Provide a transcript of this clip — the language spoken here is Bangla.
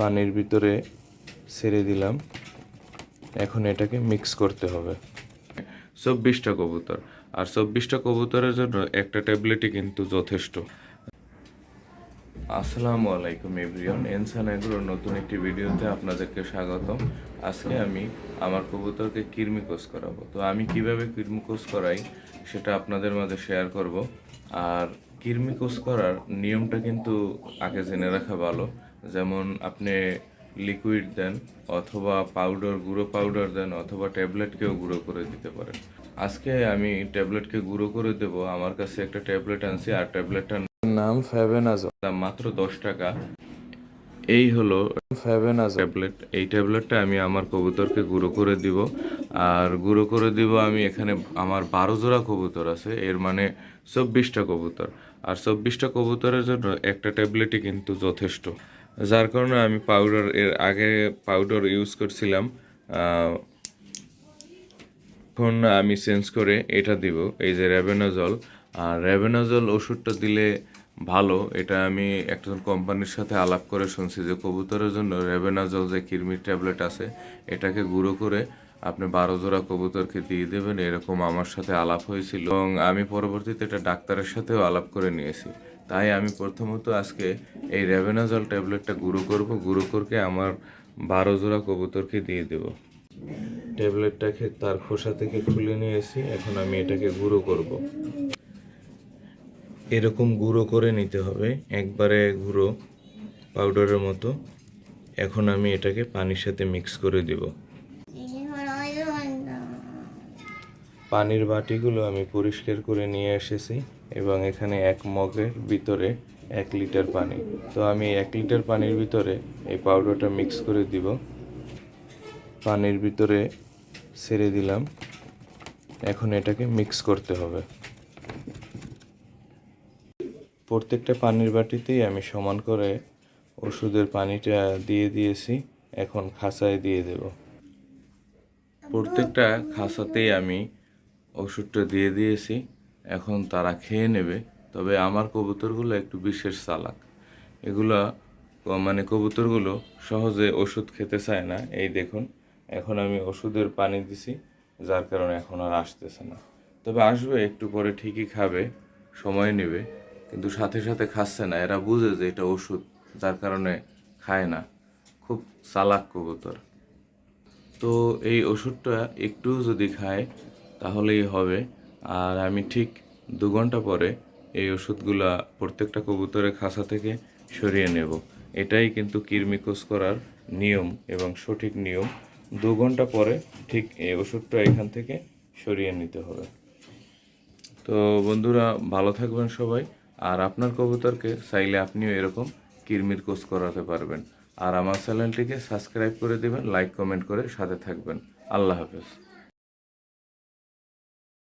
পানির ভিতরে ছেড়ে দিলাম। এখন এটাকে মিক্স করতে হবে। চব্বিশটা কবুতর। আর চব্বিশটা কবুতরের জন্য একটা ট্যাবলেটই কিন্তু যথেষ্ট। আসসালামু আলাইকুম এভরিওয়ান। এনসান এগুলোর নতুন একটি ভিডিওতে আপনাদেরকে স্বাগতম। আজকে আমি আমার কবুতরকে কৃমিকোষ করাবো। তো আমি কীভাবে কৃমিকোষ করাই সেটা আপনাদের মাঝে শেয়ার করব। আর কৃমিকোষ করার নিয়মটা কিন্তু আগে জেনে রাখা ভালো। যেমন আপনি লিকুইড দেন অথবা পাউডার গুঁড়ো পাউডার দেন অথবা ট্যাবলেটকেও গুঁড়ো করে দিতে পারেন। আজকে আমি ট্যাবলেটকে গুঁড়ো করে দেব আমার কাছে একটা ট্যাবলেট আনছি আর ট্যাবলেটটার নাম ফ্যাবেনাজল দাম মাত্র দশ টাকা। এই হলো ফ্যাবেনাজ ট্যাবলেট এই ট্যাবলেটটা আমি আমার কবুতরকে গুঁড়ো করে দিব। আর গুঁড়ো করে দিব আমি এখানে আমার বারো জোড়া কবুতর আছে এর মানে চব্বিশটা কবুতর। আর চব্বিশটা কবুতরের জন্য একটা ট্যাবলেটই কিন্তু যথেষ্ট। যার কারণে আমি পাউডার এর আগে পাউডার ইউজ করছিলাম এখন আমি চেঞ্জ করে এটা দিব, এই যে র্যাবেনাজল আর র্যাবেনাজল ওষুধটা দিলে ভালো, এটা আমি একজন কোম্পানির সাথে আলাপ করে শুনছি যে কবুতরের জন্য র্যাবেনাজল যে কিরমির ট্যাবলেট আছে, এটাকে গুঁড়ো করে আপনি বারো জোড়া কবুতরকে দিয়ে দেবেন, এরকম আমার সাথে আলাপ হয়েছিল। এবং আমি পরবর্তীতে এটা ডাক্তারের সাথেও আলাপ করে নিয়েছি। তাই আমি প্রথমত আজকে এই র্যাবেনাজল ট্যাবলেটটা গুঁড়ো করব। গুঁড়ো করকে আমার বারো জোড়া কবুতরকে দিয়ে দেবো। ট্যাবলেটটাকে তার খোসা থেকে খুলে নিয়েছি। এখন আমি এটাকে গুঁড়ো করব। এরকম গুঁড়ো করে নিতে হবে। একবারে গুঁড়ো পাউডারের মতো। এখন আমি এটাকে পানির সাথে মিক্স করে দেব। পানির বাটিগুলো আমি পরিষ্কার করে নিয়ে এসেছি এবং এখানে এক মগের ভিতরে এক লিটার পানি। তো আমি এক লিটার পানির ভিতরে এই পাউডারটা মিক্স করে দিব। পানির ভিতরে ছেড়ে দিলাম। এখন এটাকে মিক্স করতে হবে। প্রত্যেকটা পানির বাটিতেই আমি সমান করে ওষুধের পানিটা দিয়ে দিয়েছি। এখন খাসায় দিয়ে দেব। প্রত্যেকটা খাসাতেই আমি ওষুধটা দিয়ে দিয়েছি, এখন তারা খেয়ে নেবে। তবে আমার কবুতরগুলো একটু বিশেষ চালাক। এগুলা মানে কবুতরগুলো সহজে ওষুধ খেতে চায় না। এই দেখুন, এখন আমি ওষুধের পানি দিছি, যার কারণে এখন আর আসতেছে না। তবে আসবে, একটু পরে ঠিকই খাবে, সময় নেবে, কিন্তু সাথে সাথে খাচ্ছে না। এরা বুঝে যে এটা ওষুধ, যার কারণে খায় না। খুব চালাক কবুতর। তো এই ওষুধটা একটু যদি খায় তাহলেই হবে। আর আমি ঠিক দু ঘণ্টা পরে এই ওষুধগুলা প্রত্যেকটা কবুতরের খাসা থেকে সরিয়ে নেব। এটাই কিন্তু কৃমিকোষ করার নিয়ম এবং সঠিক নিয়ম। দু ঘণ্টা পরে ঠিক এই ওষুধটা এখান থেকে সরিয়ে নিতে হবে। তো বন্ধুরা, ভালো থাকবেন সবাই। আর আপনার কবুতরকে চাইলে আপনিও এরকম কিরমির কোর্স করাতে পারবেন। আর আমার চ্যানেলটিকে সাবস্ক্রাইব করে দেবেন, লাইক, কমেন্ট করে সাথে থাকবেন। আল্লাহ হাফেজ।